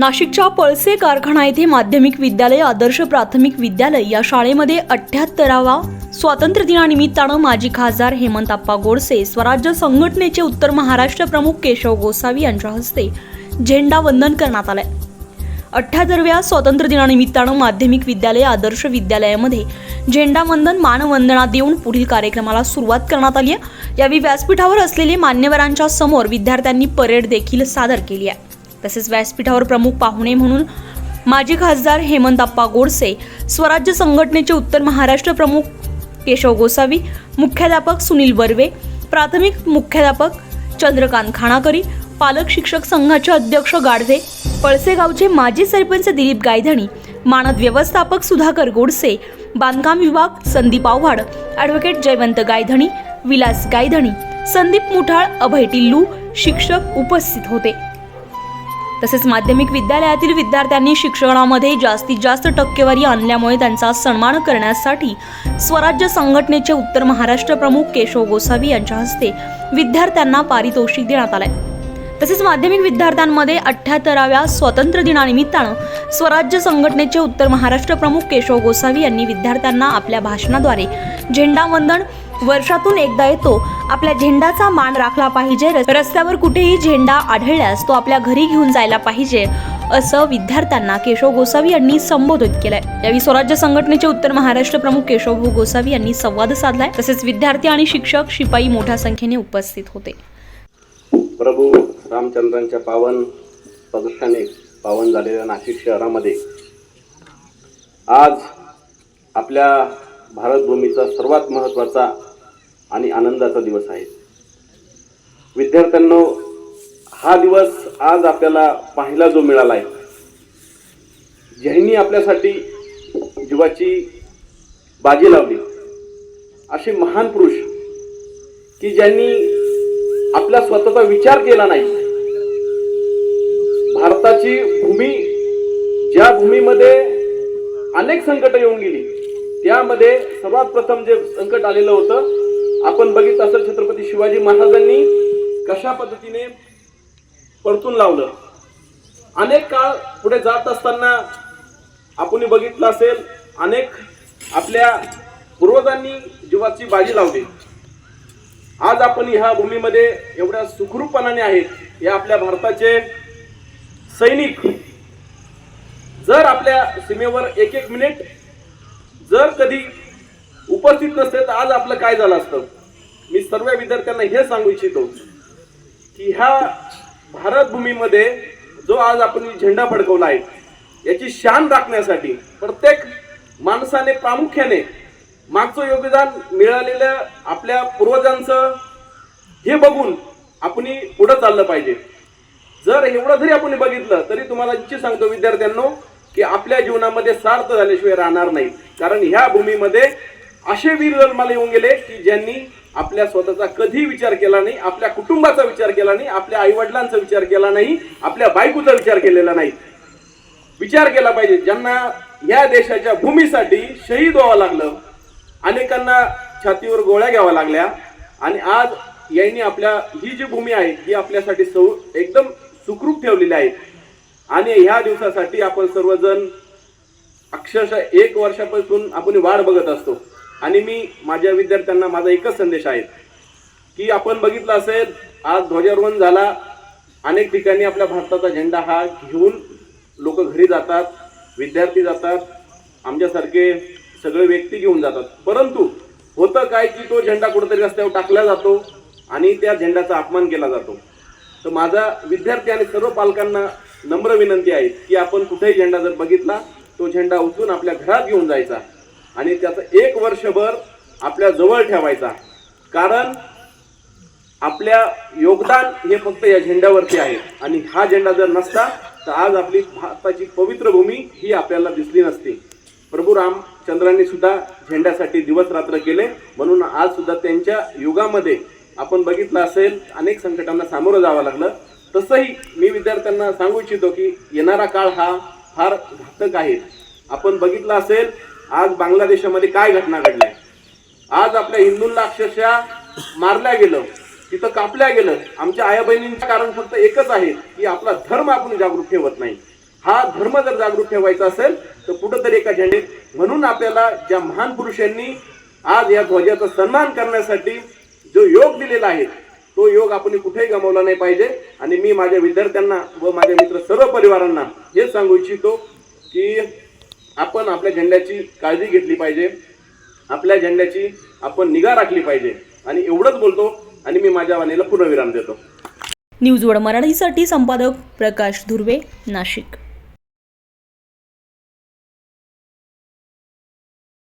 नाशिकच्या पळसे कारखाना येथे माध्यमिक विद्यालय आदर्श प्राथमिक विद्यालय या शाळेमध्ये अठ्ठ्याहत्तरावा स्वातंत्र्य दिनानिमित्तानं माजी खासदार हेमंतप्पा गोडसे स्वराज्य संघटनेचे उत्तर महाराष्ट्र प्रमुख केशव गोसावी यांच्या हस्ते झेंडा वंदन करण्यात आलंय. अठ्ठ्याहत्तरव्या स्वातंत्र्य दिनानिमित्तानं माध्यमिक विद्यालय आदर्श विद्यालयामध्ये झेंडा वंदन मानवंदना देऊन पुढील कार्यक्रमाला सुरुवात करण्यात आली आहे. यावेळी व्यासपीठावर असलेले मान्यवरांच्या समोर विद्यार्थ्यांनी परेड देखील सादर केली आहे. तसेच व्यासपीठावर प्रमुख पाहुणे म्हणून माजी खासदार हेमंतप्पा गोडसे स्वराज्य संघटनेचे उत्तर महाराष्ट्र प्रमुख केशव गोसावी मुख्याध्यापक सुनील बर्वे प्राथमिक मुख्याध्यापक चंद्रकांत खाणाकरी पालक शिक्षक संघाचे अध्यक्ष गाढवे पळसे गावचे माजी सरपंच दिलीप गायधणी मानद व्यवस्थापक सुधाकर गोडसे बांधकाम विभाग संदीप आव्हाड ॲडव्होकेट जयवंत गायधणी विलास गायधणी संदीप मुठाळ अभय टिल्लू शिक्षक उपस्थित होते. तसेच माध्यमिक विद्यालयातील विद्यार्थ्यांनी शिक्षणामध्ये जास्तीत जास्त टक्केवारी आणल्यामुळे त्यांचा सन्मान करण्यासाठी स्वराज्य संघटनेचे उत्तर महाराष्ट्र प्रमुख केशव गोसावी यांच्या हस्ते विद्यार्थ्यांना पारितोषिक देण्यात आलंय. तसेच माध्यमिक विद्यार्थ्यांमध्ये अठ्ठ्याहत्तराव्या स्वातंत्र्य दिनानिमित्तानं स्वराज्य संघटनेचे उत्तर महाराष्ट्र प्रमुख केशव गोसावी यांनी विद्यार्थ्यांना आपल्या भाषणाद्वारे झेंडावंदन वर्षातून एकदा येतो आपल्या झेंडाचा मान राखला पाहिजे. रस्त्यावर कुठेही झेंडा आढळल्यास तो आपल्या घरी घेऊन जायला पाहिजे असं विद्यार्थ्यांना केशव गोसावी यांनी संबोधित केलंय. यावेळी स्वराज्य संघटनेचे उत्तर महाराष्ट्र प्रमुख केशव गोसावी यांनी संवाद साधलाय. तसेच विद्यार्थी आणि शिक्षक शिपाई मोठ्या संख्येने उपस्थित होते. प्रभू रामचंद्रांच्या पावन पदक्षाने पावन झालेल्या नाशिक शहरामध्ये आज आपल्या भारतभूमीचा सर्वात महत्त्वाचा आणि आनंदाचा दिवस आहे. विद्यार्थ्यांनो हा दिवस आज आपल्याला पाहायला जो मिळाला आहे ज्यांनी आपल्यासाठी जीवाची बाजी लावली असे महान पुरुष की ज्यांनी आपला स्वतःचा विचार केला नाही. भारताची भूमी ज्या भूमीमध्ये अनेक संकट येऊन गेली त्यामध्ये सर्वात प्रथम जे संकट आलेलं होतं आपण बघितलं असेल छत्रपती शिवाजी महाराजांनी कशा पद्धतीने परतून लावलं. अनेक काळ पुढे जात असताना आपण बघितलं असेल अनेक आपल्या पूर्वजांनी जीवाची बाजी लावली. आज आपण ह्या भूमीमध्ये एवढ्या सुखरूपपणाने आहेत या आपल्या भारताचे सैनिक. जर आपल्या सीमेवर एक एक मिनिट जर कधी उपस्थित नसते तर आज आपलं काय झालं असतं? मी सर्व विद्यार्थ्यांना हे सांगू इच्छितो की ह्या भारत भूमीमध्ये जो आज आपण झेंडा फडकवला आहे याची शान राखण्यासाठी प्रत्येक माणसाने प्रामुख्याने मागचं योगदान मिळालेलं आपल्या पूर्वजांचं हे बघून आपण पुढं चाललं पाहिजे. जर एवढं जरी आपण बघितलं तरी तुम्हाला इच्छित सांगतो विद्यार्थ्यांनो की आपल्या जीवनामध्ये सार्थ झाल्याशिवाय राहणार नाही. कारण ह्या भूमीमध्ये असे वीर जन्माला येऊन गेले की ज्यांनी आपल्या स्वतःचा कधी विचार केला नाही आपल्या कुटुंबाचा विचार केला नाही आपल्या आईवडिलांचा विचार केला नाही आपल्या बायकोचा विचार केलेला नाही. विचार केला पाहिजे. ज्यांना या देशाच्या भूमीसाठी शहीद व्हावं लागलं अनेकांना छातीवर गोळ्या घ्याव्या लागल्या आणि आज यांनी आपल्या ही जी भूमी आहे ही आपल्यासाठी सौ एकदम सुखरूप ठेवलेली आहे. आणि ह्या दिवसासाठी आपण सर्वजण अक्षरशः एक वर्षापासून आपण वाट बघत असतो. आणि मी माझ्या विद्यार्थ्यांना माझा एकच संदेश आहे की आपण बघितलं असेल आज ध्वजारोहण झाला. अनेक ठिकाणी आपल्या भारताचा झेंडा हा घेऊन लोक घरी जातात विद्यार्थी जातात आमच्यासारखे सगळे व्यक्ती घेऊन जातात. परंतु होतं काय की तो झेंडा कुठेतरी रस्त्यावर टाकला जातो आणि त्या झेंड्याचा अपमान केला जातो. तर माझा विद्यार्थी आणि सर्व पालकांना नम्र विनंती आहे की आपण कुठेही झेंडा जर बघितला तो झेंडा उचलून आपल्या घरात घेऊन जायचा. आणि त्याचं एक वर्षभर आपल्या जवळ ठेवायचा कारण आपल्या योगदान हे फक्त या झेंड्यावरती आहे. आणि हा झेंडा जर नसता तर आज आपली भारताची पवित्र भूमी ही आपल्याला दिसली नसती. प्रभू रामचंद्रांनी सुद्धा झेंड्यासाठी दिवस रात्र केले. म्हणून आज सुद्धा त्यांच्या युगामध्ये आपण बघितलं असेल अनेक संकटांना सामोरं जावं लागलं. तसंही मी विद्यार्थ्यांना सांगू इच्छितो की येणारा काळ हा फार घातक आहे. आपण बघितलं असेल आज बांगलादेशामध्ये काय घटना घडल्या आज आपल्या हिंदूंना अक्षरशः मारल्या गेलं तिथं कापल्या गेलं. आमच्या आया बहिणींचं कारण फक्त एकच आहे की आपला धर्म आपण जागरूक ठेवत नाही. हा धर्म जर जागृत ठेवायचा असेल तर कुठंतरी एका झेंडे म्हणून आपल्याला ज्या महान पुरुषांनी आज या ध्वजाचा सन्मान करण्यासाठी जो योग दिलेला आहे तो योग आपण कुठेही गमावला नाही पाहिजे. आणि मी माझ्या विद्यार्थ्यांना व माझ्या मित्र सर्व परिवारांना हे सांगू इच्छितो की आपण आपल्या झेंड्याची काळजी घेतली पाहिजे. आपल्या झेंड्याची आपण निगा राखली पाहिजे. आणि एवढंच बोलतो आणि मी माझ्या वाणीला पूर्णविराम देतो. न्यूज वड मराठीसाठी संपादक प्रकाश धुर्वे नाशिक.